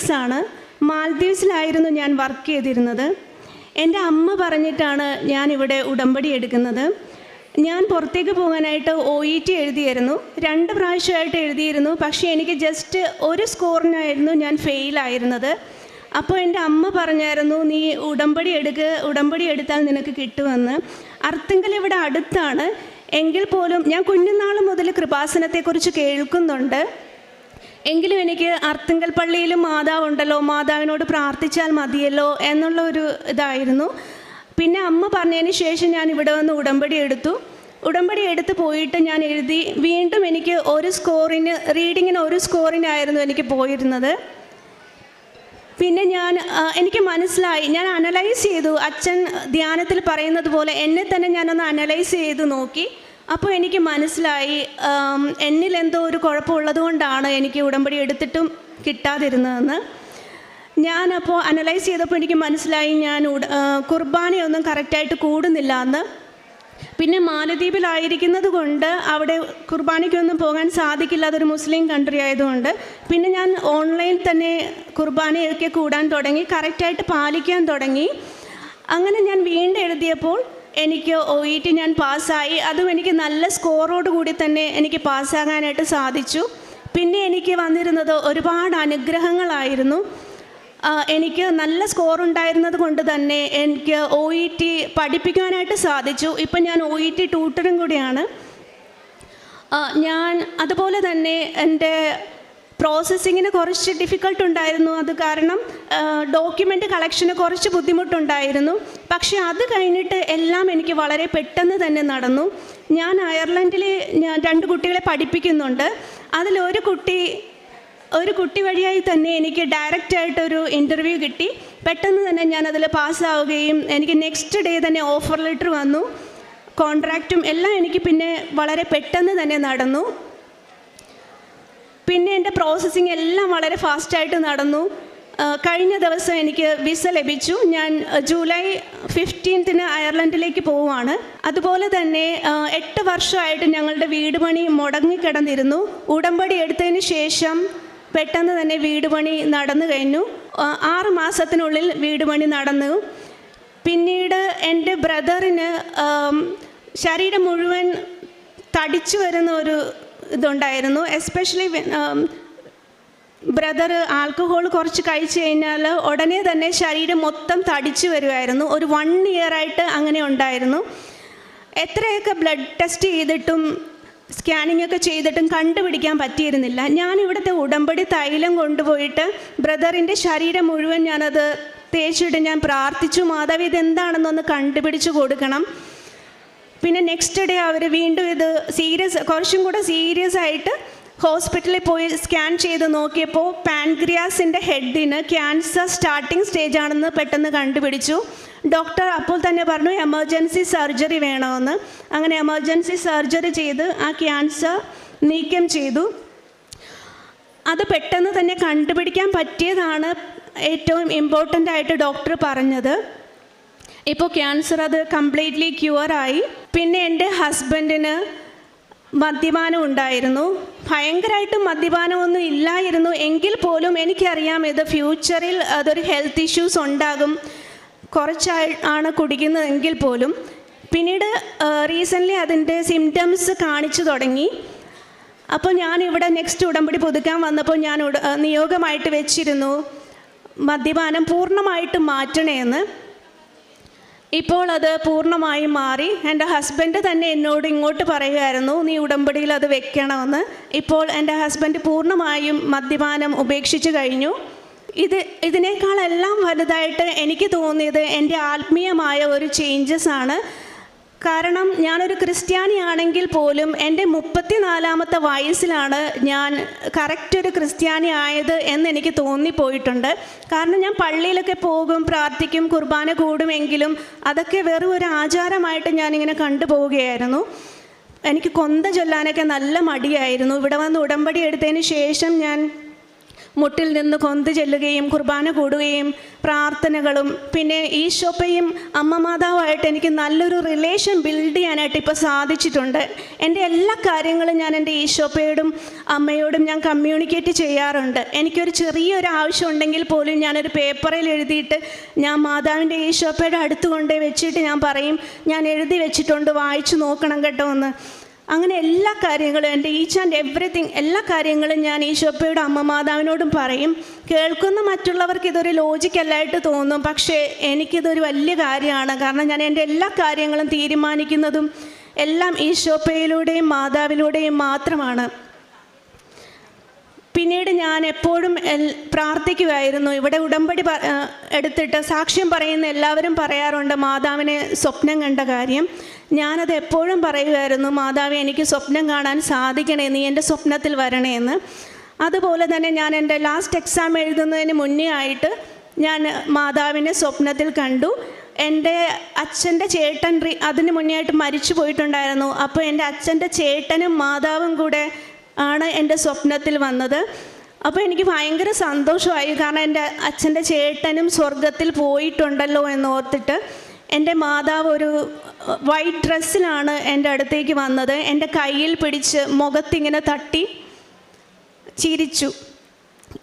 നേഴ്സാണ് മാൽദ്വീപ്സിലായിരുന്നു ഞാൻ വർക്ക് ചെയ്തിരുന്നത്. എന്റെ അമ്മ പറഞ്ഞിട്ടാണ് ഞാൻ ഇവിടെ ഉടമ്പടി എടുക്കുന്നത്. ഞാൻ പുറത്തേക്ക് പോകാനായിട്ട് ഒ ഇ ടി എഴുതിയായിരുന്നു. രണ്ട് പ്രാവശ്യമായിട്ട് എഴുതിയിരുന്നു. പക്ഷേ എനിക്ക് ജസ്റ്റ് ഒരു സ്കോറിനായിരുന്നു ഞാൻ ഫെയിലായിരുന്നത് അപ്പോൾ എന്റെ അമ്മ പറഞ്ഞായിരുന്നു നീ ഉടമ്പടി എടുക്കുക ഉടമ്പടി എടുത്താൽ നിനക്ക് കിട്ടുമെന്ന്. അർത്തിങ്കൽ ഇവിടെ അടുത്താണ്. എങ്കിൽ പോലും ഞാൻ കുഞ്ഞുനാൾ മുതൽ കൃപാസനത്തെക്കുറിച്ച് കേൾക്കുന്നുണ്ട്. എങ്കിലും എനിക്ക് അർത്തിങ്കൽ പള്ളിയിലും മാതാവുണ്ടല്ലോ മാതാവിനോട് പ്രാർത്ഥിച്ചാൽ മതിയല്ലോ എന്നുള്ള ഒരു ഇതായിരുന്നു. പിന്നെ അമ്മ പറഞ്ഞതിന് ശേഷം ഞാൻ ഇവിടെ വന്ന് ഉടമ്പടി എടുത്തു. ഉടമ്പടി എടുത്ത് പോയിട്ട് ഞാൻ എഴുതി വീണ്ടും എനിക്ക് ഒരു സ്കോറിന് റീഡിങ്ങിന് ഒരു സ്കോറിനായിരുന്നു എനിക്ക് പോയിരുന്നത്. പിന്നെ ഞാൻ എനിക്ക് മനസ്സിലായി ഞാൻ അനലൈസ് ചെയ്തു. അച്ഛൻ ധ്യാനത്തിൽ പറയുന്നത് പോലെ എന്നെ തന്നെ ഞാനൊന്ന് അനലൈസ് ചെയ്ത് നോക്കി. അപ്പോൾ എനിക്ക് മനസ്സിലായി എന്നിൽ എന്തോ ഒരു കുഴപ്പമുള്ളത് കൊണ്ടാണ് എനിക്ക് ഉടമ്പടി എടുത്തിട്ടും കിട്ടാതിരുന്നതെന്ന്. ഞാനപ്പോൾ അനലൈസ് ചെയ്തപ്പോൾ എനിക്ക് മനസ്സിലായി ഞാൻ കുർബാനയൊന്നും കറക്റ്റായിട്ട് കൂടുന്നില്ല എന്ന് പിന്നെ മാലദ്വീപിലായിരിക്കുന്നത് കൊണ്ട് അവിടെ കുർബാനയ്ക്കൊന്നും പോകാൻ സാധിക്കില്ല അതൊരു മുസ്ലിം കൺട്രി ആയതുകൊണ്ട് പിന്നെ ഞാൻ ഓൺലൈൻ തന്നെ കുർബാനയൊക്കെ കൂടാൻ തുടങ്ങി കറക്റ്റായിട്ട് പാലിക്കാൻ തുടങ്ങി. അങ്ങനെ ഞാൻ വീണ്ടും എഴുതിയപ്പോൾ എനിക്ക് ഒ ഇ ടി ഞാൻ പാസ്സായി. അതും എനിക്ക് നല്ല സ്കോറോട് കൂടി തന്നെ എനിക്ക് പാസ്സാകാനായിട്ട് സാധിച്ചു. പിന്നെ എനിക്ക് വന്നിരുന്നത് ഒരുപാട് അനുഗ്രഹങ്ങളായിരുന്നു. എനിക്ക് നല്ല സ്കോർ ഉണ്ടായിരുന്നത് കൊണ്ട് തന്നെ എനിക്ക് ഒ ഇ ടി പഠിപ്പിക്കാനായിട്ട് സാധിച്ചു. ഇപ്പം ഞാൻ ഒ ഇ ടി ട്യൂട്ടറും കൂടിയാണ്. ഞാൻ അതുപോലെ തന്നെ എന്റെ പ്രോസസ്സിങ്ങിന് കുറച്ച് ഡിഫിക്കൾട്ട് ഉണ്ടായിരുന്നു. അത് കാരണം ഡോക്യുമെന്റ് കളക്ഷന് കുറച്ച് ബുദ്ധിമുട്ടുണ്ടായിരുന്നു. പക്ഷേ അത് കഴിഞ്ഞിട്ട് എല്ലാം എനിക്ക് വളരെ പെട്ടെന്ന് തന്നെ നടന്നു. ഞാൻ അയർലൻഡിൽ ഞാൻ രണ്ട് കുട്ടികളെ പഠിപ്പിക്കുന്നുണ്ട്. അതിലൊരു കുട്ടി ഒരു കുട്ടി വഴിയായി തന്നെ എനിക്ക് ഡയറക്റ്റായിട്ടൊരു ഇന്റർവ്യൂ കിട്ടി. പെട്ടെന്ന് തന്നെ ഞാൻ അതിൽ പാസ്സാവുകയും എനിക്ക് നെക്സ്റ്റ് ഡേ തന്നെ ഓഫർ ലെറ്റർ വന്നു. കോൺട്രാക്റ്റും എല്ലാം എനിക്ക് പിന്നെ വളരെ പെട്ടെന്ന് തന്നെ നടന്നു. പിന്നെ എന്റെ പ്രോസസ്സിങ് എല്ലാം വളരെ ഫാസ്റ്റായിട്ട് നടന്നു. കഴിഞ്ഞ ദിവസം എനിക്ക് വിസ ലഭിച്ചു. ഞാൻ ജൂലൈ ഫിഫ്റ്റീൻത്തിന് അയർലൻഡിലേക്ക് പോവുകയാണ്. അതുപോലെ തന്നെ എട്ട് വർഷമായിട്ട് ഞങ്ങളുടെ വീട് പണി മുടങ്ങിക്കിടന്നിരുന്നു. ഉടമ്പടി എടുത്തതിന് ശേഷം പെട്ടെന്ന് തന്നെ വീട് പണി നടന്നു കഴിഞ്ഞു. ആറ് മാസത്തിനുള്ളിൽ വീട് പണി നടന്നു. പിന്നീട് എന്റെ ബ്രദറിന് ശരീരം മുഴുവൻ തടിച്ചു വരുന്ന ഒരു ഇതുണ്ടായിരുന്നു. എസ്പെഷ്യലി ബ്രദർ ആൽക്കഹോൾ കുറച്ച് കഴിച്ചു കഴിഞ്ഞാൽ ഉടനെ തന്നെ ശരീരം മൊത്തം തടിച്ചു വരുമായിരുന്നു ഒരു വൺ ഇയർ ആയിട്ട് അങ്ങനെ ഉണ്ടായിരുന്നു. എത്രയൊക്കെ ബ്ലഡ് ടെസ്റ്റ് ചെയ്തിട്ടും സ്കാനിങ് ഒക്കെ ചെയ്തിട്ടും കണ്ടുപിടിക്കാൻ പറ്റിയിരുന്നില്ല. ഞാൻ ഇവിടുത്തെ ഉടമ്പടി തൈലം കൊണ്ടുപോയിട്ട് ബ്രദറിന്റെ ശരീരം മുഴുവൻ ഞാനത് തേച്ചിട്ട് ഞാൻ പ്രാർത്ഥിച്ചു മാതാവ് ഇതെന്താണെന്നൊന്ന് കണ്ടുപിടിച്ച് കൊടുക്കണം. പിന്നെ നെക്സ്റ്റ് ഡേ അവർ വീണ്ടും ഇത് സീരിയസ് കുറച്ചും കൂടെ സീരിയസ് ആയിട്ട് ഹോസ്പിറ്റലിൽ പോയി സ്കാൻ ചെയ്ത് നോക്കിയപ്പോൾ പാൻക്രിയാസിന്റെ ഹെഡിന് ക്യാൻസർ സ്റ്റാർട്ടിംഗ് സ്റ്റേജ് ആണെന്ന് പെട്ടെന്ന് കണ്ടുപിടിച്ചു. ഡോക്ടർ അപ്പോൾ തന്നെ പറഞ്ഞു എമർജൻസി സർജറി വേണമെന്ന്. അങ്ങനെ എമർജൻസി സർജറി ചെയ്ത് ആ ക്യാൻസർ നീക്കം ചെയ്തു. അത് പെട്ടെന്ന് തന്നെ കണ്ടുപിടിക്കാൻ പറ്റിയതാണ് ഏറ്റവും ഇമ്പോർട്ടന്റ് ആയിട്ട് ഡോക്ടർ പറഞ്ഞത്. ഇപ്പോൾ ക്യാൻസർ അത് കംപ്ലീറ്റ്ലി ക്യൂറായി പിന്നെ എന്റെ ഹസ്ബൻഡിന് മദ്യപാനം ഉണ്ടായിരുന്നു. ഭയങ്കരമായിട്ട് മദ്യപാനമൊന്നും ഇല്ലായിരുന്നു. എങ്കിൽ പോലും എനിക്കറിയാം ഇത് ഫ്യൂച്ചറിൽ അതൊരു ഹെൽത്ത് ഇഷ്യൂസ് ഉണ്ടാകും. കുറച്ചായി ആണ് കുടിക്കുന്നതെങ്കിൽ പോലും. പിന്നീട് റീസെന്റ്ലി അതിന്റെ സിംറ്റംസ് കാണിച്ചു തുടങ്ങി. അപ്പോൾ ഞാൻ ഇവിടെ നെക്സ്റ്റ് ഉടമ്പടി പുതുക്കാൻ വന്നപ്പോൾ ഞാൻ നിയോഗമായിട്ട് വെച്ചിരുന്നു മദ്യപാനം പൂർണമായിട്ട് മാറ്റണേന്ന്. ഇപ്പോൾ അത് പൂർണമായും മാറി. എന്റെ ഹസ്ബൻഡ് തന്നെ എന്നോട് ഇങ്ങോട്ട് പറയുമായിരുന്നു നീ ഉടമ്പടിയിൽ അത് വെക്കണമെന്ന്. ഇപ്പോൾ എന്റെ ഹസ്ബൻഡ് പൂർണമായും മദ്യപാനം ഉപേക്ഷിച്ചു കഴിഞ്ഞു. ഇത് ഇതിനേക്കാളെല്ലാം വലുതായിട്ട് എനിക്ക് തോന്നിയത് എന്റെ ആത്മീയമായ ഒരു ചേഞ്ചസ് ആണ്. കാരണം ഞാനൊരു ക്രിസ്ത്യാനിയാണെങ്കിൽ പോലും എന്റെ മുപ്പത്തിനാലാമത്തെ വയസ്സിലാണ് ഞാൻ കറക്റ്റ് ഒരു ക്രിസ്ത്യാനി ആയത് എന്ന് എനിക്ക് തോന്നിപ്പോയിട്ടുണ്ട്. കാരണം ഞാൻ പള്ളിയിലൊക്കെ പോകും പ്രാർത്ഥിക്കും കുർബാന കൂടുമെങ്കിലും അതൊക്കെ വെറും ഒരു ആചാരമായിട്ട് ഞാനിങ്ങനെ കണ്ടുപോവുകയായിരുന്നു എനിക്ക് കൊന്ത ചൊല്ലാനൊക്കെ നല്ല മടിയായിരുന്നു. ഇവിടെ വന്ന് ഉടമ്പടി എടുത്തതിന് ശേഷം ഞാൻ മുട്ടിൽ നിന്ന് കൊന്തു ചെല്ലുകയും കുർബാന കൂടുകയും പ്രാർത്ഥനകളും പിന്നെ ഈശോപ്പയും അമ്മ മാതാവുമായിട്ട് എനിക്ക് നല്ലൊരു റിലേഷൻ ബിൽഡ് ചെയ്യാനായിട്ട് ഇപ്പോൾ സാധിച്ചിട്ടുണ്ട്. എന്റെ എല്ലാ കാര്യങ്ങളും ഞാൻ എന്റെ ഈശോപ്പയോടും അമ്മയോടും ഞാൻ കമ്മ്യൂണിക്കേറ്റ് ചെയ്യാറുണ്ട്. എനിക്കൊരു ചെറിയൊരു ആവശ്യം ഉണ്ടെങ്കിൽ പോലും ഞാനൊരു പേപ്പറിൽ എഴുതിയിട്ട് ഞാൻ മാതാവിന്റെ ഈശോപ്പയുടെ അടുത്ത് കൊണ്ടുപോയി വെച്ചിട്ട് ഞാൻ പറയും ഞാൻ എഴുതി വെച്ചിട്ടുണ്ട് വായിച്ചു നോക്കണം കേട്ടോ എന്ന്. അങ്ങനെ എല്ലാ കാര്യങ്ങളും എന്റെ ഈച്ച് ആൻഡ് എവറിത്തിങ് എല്ലാ കാര്യങ്ങളും ഞാൻ ഈശോപ്പയുടെ അമ്മ മാതാവിനോടും പറയും. കേൾക്കുന്ന മറ്റുള്ളവർക്ക് ഇതൊരു ലോജിക്കല്ലായിട്ട് തോന്നും. പക്ഷേ എനിക്കിതൊരു വലിയ കാര്യമാണ്. കാരണം ഞാൻ എന്റെ എല്ലാ കാര്യങ്ങളും തീരുമാനിക്കുന്നതും എല്ലാം ഈശോപ്പയിലൂടെയും മാതാവിലൂടെയും മാത്രമാണ്. പിന്നീട് ഞാൻ എപ്പോഴും പ്രാർത്ഥിക്കുമായിരുന്നു ഇവിടെ ഉടമ്പടി എടുത്തിട്ട് സാക്ഷ്യം പറയുന്ന എല്ലാവരും പറയാറുണ്ട് മാതാവിനെ സ്വപ്നം കണ്ട കാര്യം. ഞാനത് എപ്പോഴും പറയുമായിരുന്നു മാതാവ് എനിക്ക് സ്വപ്നം കാണാൻ സാധിക്കണേ നീ എന്റെ സ്വപ്നത്തിൽ വരണേന്ന് അതുപോലെ തന്നെ ഞാൻ എന്റെ ലാസ്റ്റ് എക്സാം എഴുതുന്നതിന് മുന്നേ ആയിട്ട് ഞാൻ മാതാവിനെ സ്വപ്നത്തിൽ കണ്ടു. എന്റെ അച്ഛന്റെ ചേട്ടൻ അതിന് മുന്നേ ആയിട്ട് മരിച്ചു പോയിട്ടുണ്ടായിരുന്നു. അപ്പോൾ എന്റെ അച്ഛന്റെ ചേട്ടനും മാതാവും കൂടെ ആണ് എന്റെ സ്വപ്നത്തിൽ വന്നത്. അപ്പോൾ എനിക്ക് ഭയങ്കര സന്തോഷമായി. കാരണം എന്റെ അച്ഛന്റെ ചേട്ടനും സ്വർഗത്തിൽ പോയിട്ടുണ്ടല്ലോ എന്ന് ഓർത്തിട്ട് എന്റെ മാതാവ് ഒരു വൈറ്റ് ഡ്രസ്സിലാണ് എന്റെ അടുത്തേക്ക് വന്നത്. എന്റെ കയ്യിൽ പിടിച്ച് മുഖത്തിങ്ങനെ തട്ടി ചിരിച്ചു.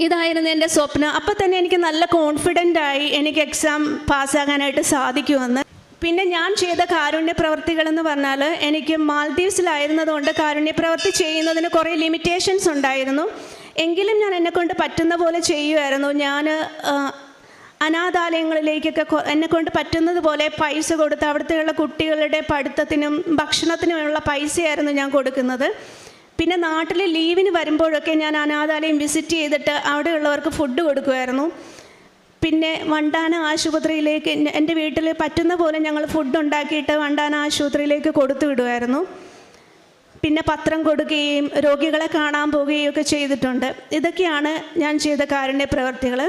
ഇതായിരുന്നു എന്റെ സ്വപ്നം. അപ്പം തന്നെ എനിക്ക് നല്ല കോൺഫിഡന്റായി എനിക്ക് എക്സാം പാസ്സാകാനായിട്ട് സാധിക്കുമെന്ന്. പിന്നെ ഞാൻ ചെയ്ത കാരുണ്യ പ്രവർത്തികളെന്ന് പറഞ്ഞാൽ എനിക്ക് മാൽദീവ്സിലായിരുന്നതുകൊണ്ട് കാരുണ്യ പ്രവർത്തി ചെയ്യുന്നതിന് കുറേ ലിമിറ്റേഷൻസ് ഉണ്ടായിരുന്നു. എങ്കിലും ഞാൻ എന്നെക്കൊണ്ട് പറ്റുന്ന പോലെ ചെയ്യുമായിരുന്നു ഞാൻ അനാഥാലയങ്ങളിലേക്കൊക്കെ എന്നെക്കൊണ്ട് പറ്റുന്നത് പോലെ പൈസ കൊടുത്ത് അവിടുത്തെയുള്ള കുട്ടികളുടെ പഠിത്തത്തിനും ഭക്ഷണത്തിനുമുള്ള പൈസയായിരുന്നു ഞാൻ കൊടുക്കുന്നത്. പിന്നെ നാട്ടിൽ ലീവിന് വരുമ്പോഴൊക്കെ ഞാൻ അനാഥാലയം വിസിറ്റ് ചെയ്തിട്ട് അവിടെയുള്ളവർക്ക് ഫുഡ് കൊടുക്കുമായിരുന്നു പിന്നെ വണ്ടാന ആശുപത്രിയിലേക്ക് എന്റെ വീട്ടിൽ പറ്റുന്ന പോലെ ഞങ്ങൾ ഫുഡ് ഉണ്ടാക്കിയിട്ട് വണ്ടാന ആശുപത്രിയിലേക്ക് കൊടുത്തു വിടുമായിരുന്നു. പിന്നെ പത്രം കൊടുക്കുകയും രോഗികളെ കാണാൻ പോവുകയും ഒക്കെ ചെയ്തിട്ടുണ്ട്. ഇതൊക്കെയാണ് ഞാൻ ചെയ്ത കാരുണ്യ പ്രവർത്തികൾ